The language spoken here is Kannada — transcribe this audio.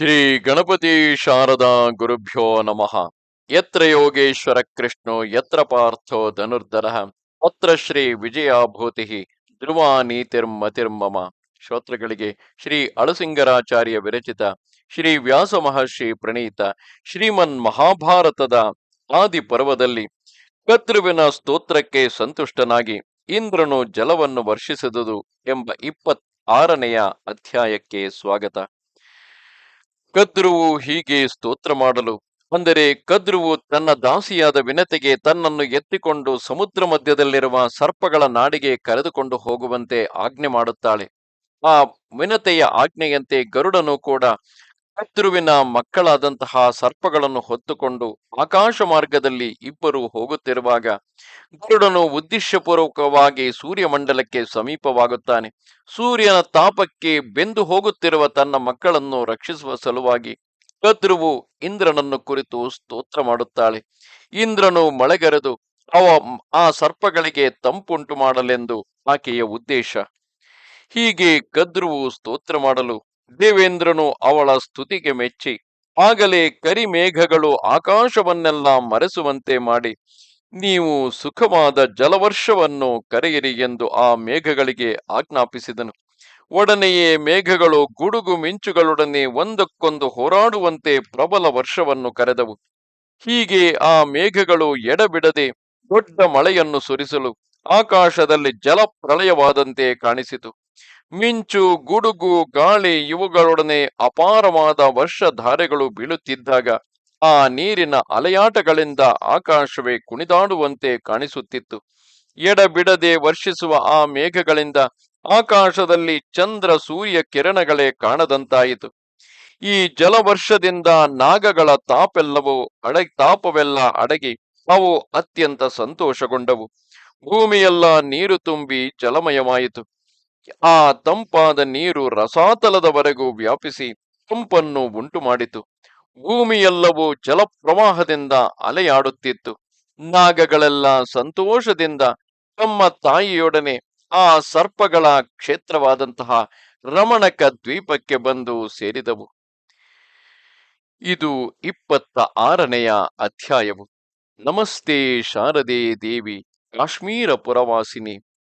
ಶ್ರೀ ಗಣಪತಿ ಶಾರದಾ ಗುರುಭ್ಯೋ ನಮಃ. ಯತ್ರ ಯೋಗೇಶ್ವರ ಕೃಷ್ಣೋ, ಯತ್ರ ಪಾರ್ಥೋ ಧನುರ್ಧರ ಅತ್ರ ಶ್ರೀ ವಿಜಯಾಭೂತಿ ಧ್ರುವ ನೀತಿರ್ಮತಿರ್ಮಮ ಶ್ರೋತೃಗಳಿಗೆ ಶ್ರೀ ಅಳಸಿಂಗರಾಚಾರ್ಯ ವಿರಚಿತ, ಶ್ರೀ ವ್ಯಾಸ ಮಹರ್ಷಿ ಪ್ರಣೀತ, ಶ್ರೀಮನ್ ಮಹಾಭಾರತದ ಆದಿ ಪರ್ವದಲ್ಲಿ ಕತೃವಿನ ಸ್ತೋತ್ರಕ್ಕೆ ಸಂತುಷ್ಟನಾಗಿ ಇಂದ್ರನು ಜಲವನ್ನು ವರ್ಷಿಸಿದುದು ಎಂಬ ಇಪ್ಪತ್ ಆರನೆಯ ಅಧ್ಯಾಯಕ್ಕೆ ಸ್ವಾಗತ. ಕದ್ರುವು ಹೀಗೆ ಸ್ತೋತ್ರ ಮಾಡಲು, ಅಂದರೆ ಕದ್ರುವು ತನ್ನ ದಾಸಿಯಾದ ವಿನತೆಗೆ ತನ್ನನ್ನು ಎತ್ತಿಕೊಂಡು ಸಮುದ್ರ ಮಧ್ಯದಲ್ಲಿರುವ ಸರ್ಪಗಳ ನಾಡಿಗೆ ಕರೆದುಕೊಂಡು ಹೋಗುವಂತೆ ಆಜ್ಞೆ ಮಾಡುತ್ತಾಳೆ. ಆ ವಿನತೆಯ ಆಜ್ಞೆಯಂತೆ ಗರುಡನು ಕೂಡ ಕದ್ರುವಿನ ಮಕ್ಕಳಾದಂತಹ ಸರ್ಪಗಳನ್ನು ಹೊತ್ತುಕೊಂಡು ಆಕಾಶ ಮಾರ್ಗದಲ್ಲಿ ಇಬ್ಬರು ಹೋಗುತ್ತಿರುವಾಗ ಗರುಡನು ಉದ್ದೇಶಪೂರ್ವಕವಾಗಿ ಸೂರ್ಯಮಂಡಲಕ್ಕೆ ಸಮೀಪವಾಗುತ್ತಾನೆ. ಸೂರ್ಯನ ತಾಪಕ್ಕೆ ಬೆಂದು ಹೋಗುತ್ತಿರುವ ತನ್ನ ಮಕ್ಕಳನ್ನು ರಕ್ಷಿಸುವ ಸಲುವಾಗಿ ಶತ್ರುವು ಇಂದ್ರನನ್ನು ಕುರಿತು ಸ್ತೋತ್ರ ಮಾಡುತ್ತಾಳೆ. ಇಂದ್ರನು ಮಳೆಗರೆದು, ಅವ, ಆ ಸರ್ಪಗಳಿಗೆ ತಂಪುಂಟು ಮಾಡಲೆಂದು ಆಕೆಯ ಉದ್ದೇಶ. ಹೀಗೆ ಗದ್ರುವು ಸ್ತೋತ್ರ ಮಾಡಲು ದೇವೇಂದ್ರನು ಅವಳ ಸ್ತುತಿಗೆ ಮೆಚ್ಚಿ, ಆಗಲೇ ಕರಿಮೇಘಗಳು ಆಕಾಶವನ್ನೆಲ್ಲ ಮರೆಸುವಂತೆ ಮಾಡಿ, ನೀವು ಸುಖವಾದ ಜಲವರ್ಷವನ್ನು ಕರೆಯಿರಿ ಎಂದು ಆ ಮೇಘಗಳಿಗೆ ಆಜ್ಞಾಪಿಸಿದನು. ಒಡನೆಯೇ ಮೇಘಗಳು ಗುಡುಗು ಮಿಂಚುಗಳೊಡನೆ ಒಂದಕ್ಕೊಂದು ಹೋರಾಡುವಂತೆ ಪ್ರಬಲ ವರ್ಷವನ್ನು ಕರೆದವು. ಹೀಗೆ ಆ ಮೇಘಗಳು ಎಡಬಿಡದೆ ದೊಡ್ಡ ಮಳೆಯನ್ನು ಸುರಿಸಲು ಆಕಾಶದಲ್ಲಿ ಜಲ ಪ್ರಳಯವಾದಂತೆ ಕಾಣಿಸಿತು. ಮಿಂಚು, ಗುಡುಗು, ಗಾಳಿ ಇವುಗಳೊಡನೆ ಅಪಾರವಾದ ವರ್ಷಧಾರೆಗಳು ಬೀಳುತ್ತಿದ್ದಾಗ ಆ ನೀರಿನ ಅಲೆಯಾಟಗಳಿಂದ ಆಕಾಶವೇ ಕುಣಿದಾಡುವಂತೆ ಕಾಣಿಸುತ್ತಿತ್ತು. ಎಡಬಿಡದೆ ವರ್ಷಿಸುವ ಆ ಮೇಘಗಳಿಂದ ಆಕಾಶದಲ್ಲಿ ಚಂದ್ರ, ಸೂರ್ಯ ಕಿರಣಗಳೇ ಕಾಣದಂತಾಯಿತು. ಈ ಜಲವರ್ಷದಿಂದ ನಾಗಗಳ ತಾಪೆಲ್ಲವೂ ಅಡ, ತಾಪವೆಲ್ಲ ಅಡಗಿ ಅವು ಅತ್ಯಂತ ಸಂತೋಷಗೊಂಡವು. ಭೂಮಿಯೆಲ್ಲ ನೀರು ತುಂಬಿ ಜಲಮಯವಾಯಿತು. ಆ ತಂಪಾದ ನೀರು ರಸಾತಲದವರೆಗೂ ವ್ಯಾಪಿಸಿ ತಂಪನ್ನು ಉಂಟು ಮಾಡಿತು ಭೂಮಿಯೆಲ್ಲವೂ ಜಲಪ್ರವಾಹದಿಂದ ಅಲೆಯಾಡುತ್ತಿತ್ತು. ನಾಗಗಳೆಲ್ಲ ಸಂತೋಷದಿಂದ ತಮ್ಮ ತಾಯಿಯೊಡನೆ ಆ ಸರ್ಪಗಳ ಕ್ಷೇತ್ರವಾದಂತಹ ರಮಣಕ ದ್ವೀಪಕ್ಕೆ ಬಂದು ಸೇರಿದವು. ಇದು ಇಪ್ಪತ್ತ ಆರನೆಯ ಅಧ್ಯಾಯವು. ನಮಸ್ತೆ ಶಾರದೆ ದೇವಿ, ಕಾಶ್ಮೀರ ಪುರವಾಸಿನಿ.